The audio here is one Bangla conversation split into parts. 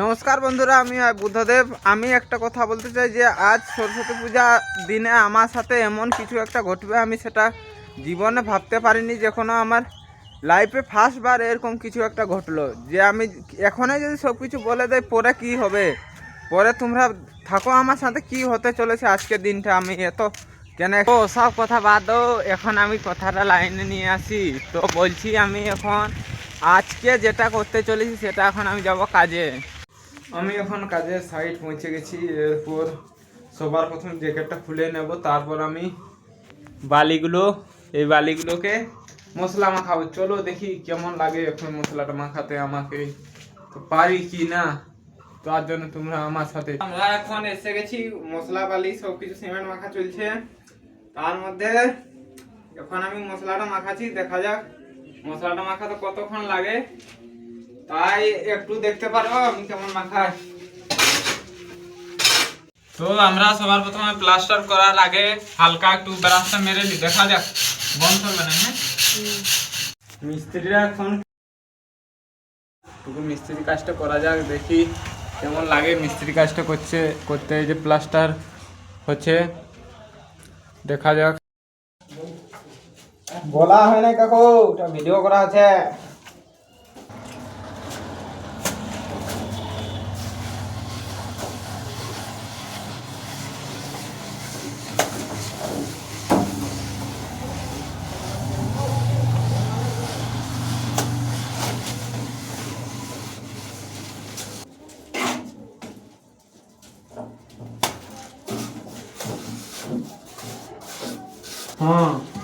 নমস্কার বন্ধুরা, আমি বুদ্ধদেব। আমি একটা কথা বলতে চাই যে, আজ সরস্বতী পূজা দিনে আমার সাথে এমন কিছু একটা ঘটবে, আমি সেটা জীবনে ভাবতে পারিনি যখন আমার লাইফে ফার্স্ট বার এরকম কিছু একটা ঘটলো। যে আমি এখনই যদি সব কিছু বলে দেয় পরে কি হবে? পরে তোমরা থাকো আমার সাথে, কি হতে চলেছে আজকের দিনটা? আমি এত কেন ও সব কথা বাদ এখন আমি কথাটা লাইনে নিয়ে আসি। তো বলছি আমি এখন আজকে যেটা করতে চলেছি, সেটা এখন আমি যাব কাজে। আমি এখন কাজের সাইড পৌঁছে গেছি, এরপর সবার প্রথম জ্যাকেটটা খুলে নেব, তারপর আমি বালিগুলো, এই বালিগুলোকে মশলা মাখাবো। চলো দেখি কেমন লাগে এখন মশলাটা মাখাতে আমাকে। তো পারি কি না? তার জন্য তোমরা আমার সাথে। আমরা এখন এসে গেছি, মশলা, বালি সব কিছু সিমেন্ট মাখা চলছে। তার মধ্যে এখন আমি মশলাটা মাখাচ্ছি, দেখা যাক মশলাটা মাখাতে কতক্ষণ লাগে। তাই একটু দেখতে পারো আমি কেমন মাখাই তো আমরা সবার প্রথমে প্লাস্টার করার আগে হালকা একটু ব্রাশটা মেরে নি দেখা যাক বন্ধ করবে না হ্যাঁ? মিস্ত্রিরা এখন টুকু মিস্ত্রি কাজটা করা যাক দেখি কেমন লাগে মিস্ত্রি কাজটা করছে করতে যে প্লাস্টার হচ্ছে দেখা যাক। বলা হয় না কাকু ভিডিও করা আছে। হ্যাঁ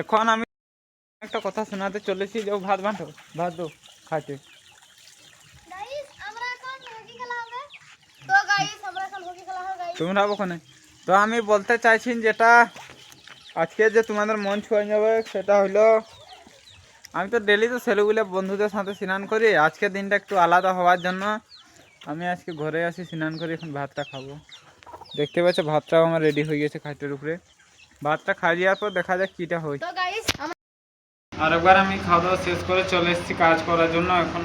এখন আমি একটা কথা শোনাতে চলেছি যে ভাত বাঁধো ভাত দো খাইতে। তোমরা ওখানে তো আমি বলতে চাইছি যেটা আজকে যে তোমাদের মন ছুঁয়ে যাবে সেটা হলো আমি তো ডেলি তো ছেলেগুলো বন্ধুদের সাথে স্নান করি আজকের দিনটা একটু আলাদা হওয়ার জন্য আমি আজকে ঘরে আসি স্নান করে এখন ভাতটা খাব। দেখতে পাচ্ছ ভাতটাও আমার রেডি হয়ে গেছে খাটের উপরে। ভাতটা খাই দেওয়ার পর দেখা যাক কীটা হয়। আর একবার আমি খাওয়া দাওয়া শেষ করে চলে এসেছি কাজ করার জন্য। এখন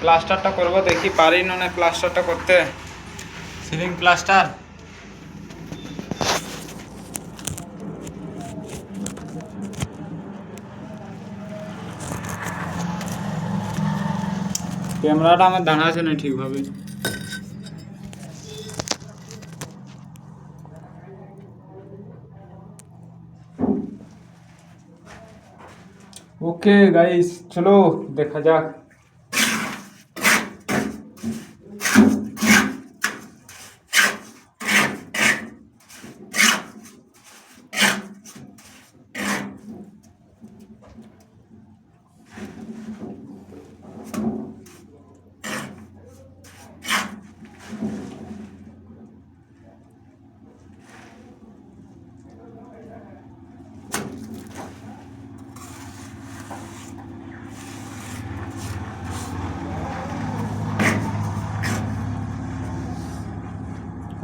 প্লাস্টারটা করব দেখি পারি না প্লাস্টারটা করতে। সিলিং প্লাস্টার ক্যামেরাটা আমার দাঁড়া আছে না ঠিকভাবে। ওকে গাইস চলো দেখা যাক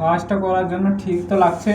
কাজটা করার জন্য ঠিক তো লাগছে?